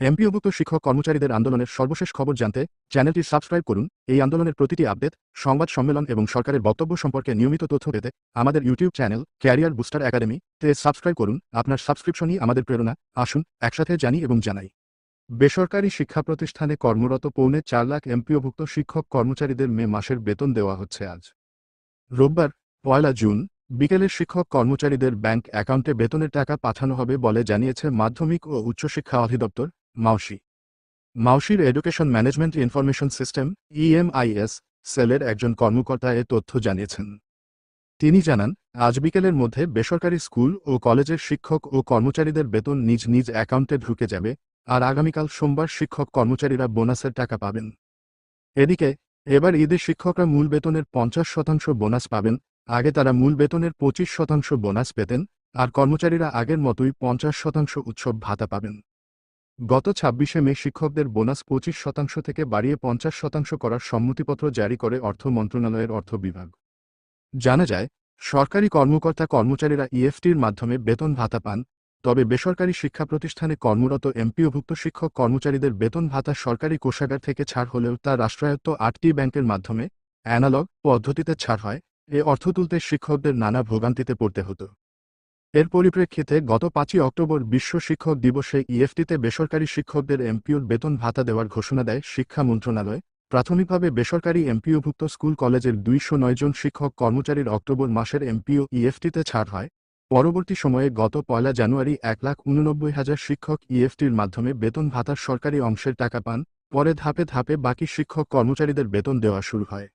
এমপিওভুক্ত শিক্ষক কর্মচারীদের আন্দোলনের সর্বশেষ খবর জানতে চ্যানেলটি সাবস্ক্রাইব করুন। এই আন্দোলনের প্রতিটি আপডেট, সংবাদ সম্মেলন এবং সরকারের বক্তব্য সম্পর্কে নিয়মিত তথ্য পেতে আমাদের YouTube channel career booster academy তে সাবস্ক্রাইব করুন। আপনার সাবস্ক্রিপশনই আমাদের প্রেরণা। আসুন, একসাথে জানি এবং জানাই। বেসরকারি শিক্ষা প্রতিষ্ঠানে কর্মরত পৌনে চার লাখ এমপিওভুক্ত শিক্ষক কর্মচারীদের মে মাসের বেতন দেওয়া হচ্ছে আজ। রোববার, পয়লা জুন, বিকেলে শিক্ষক কর্মচারীদের ব্যাংক অ্যাকাউন্টে বেতনের টাকা পাঠানো হবে বলে জানিয়েছে মাধ্যমিক ও উচ্চশিক্ষা অধিদপ্তর। Maushi. মাউসির education management information system EMIS সেলের একজন কর্মকর্তা এ তথ্য জানিয়েছেন। তিনি জানান, আজ বিকেলের মধ্যে বেসরকারি স্কুল ও কলেজের শিক্ষক ও কর্মচারীদের বেতন নিজ নিজ অ্যাকাউন্টে ঢুকে যাবে, আর আগামীকাল সোমবার শিক্ষক কর্মচারীরা বোনাসের টাকা পাবেন। এদিকে, এবার ঈদে শিক্ষকরা মূল বেতনের পঞ্চাশ শতাংশ বোনাস পাবেন, আগে তারা মূল বেতনের পঁচিশ শতাংশ বোনাস পেতেন, আর কর্মচারীরা আগের মতোই পঞ্চাশ শতাংশ উৎসব ভাতা পাবেন। গত ছাব্বিশে মে শিক্ষকদের বোনাস পঁচিশ শতাংশ থেকে বাড়িয়ে পঞ্চাশ শতাংশ করার সম্মতিপত্র জারি করে অর্থ মন্ত্রণালয়ের অর্থ বিভাগ। জানা যায়, সরকারি কর্মকর্তা কর্মচারীরা ইএফটির মাধ্যমে বেতন ভাতা পান, তবে বেসরকারি শিক্ষা প্রতিষ্ঠানে কর্মরত এমপিওভুক্ত শিক্ষক কর্মচারীদের বেতন ভাতা সরকারি কোষাগার থেকে ছাড় হলেও তা রাষ্ট্রায়ত্ত আটটি ব্যাংকের মাধ্যমে অ্যানালগ পদ্ধতিতে ছাড় হয়, এ অর্থ তুলতে শিক্ষকদের নানা ভোগান্তিতে পড়তে হতো। এর পরিপ্রেক্ষিতে গত পাঁচই অক্টোবর বিশ্ব শিক্ষক দিবসে ইএফটিতে বেসরকারি শিক্ষকদের এমপিওর বেতন ভাতা দেওয়ার ঘোষণা দেয় শিক্ষা মন্ত্রণালয়। প্রাথমিকভাবে বেসরকারি এমপিওভুক্ত স্কুল কলেজের দুইশো নয় জন শিক্ষক কর্মচারীর অক্টোবর মাসের এমপিও ইএফটিতে ছাড় হয়। পরবর্তী সময়ে গত পয়লা জানুয়ারি এক লাখ উননব্বই হাজার শিক্ষক ইএফটির মাধ্যমে বেতন ভাতার সরকারি অংশের টাকা পান, পরে ধাপে ধাপে বাকি শিক্ষক কর্মচারীদের বেতন দেওয়া শুরু হয়।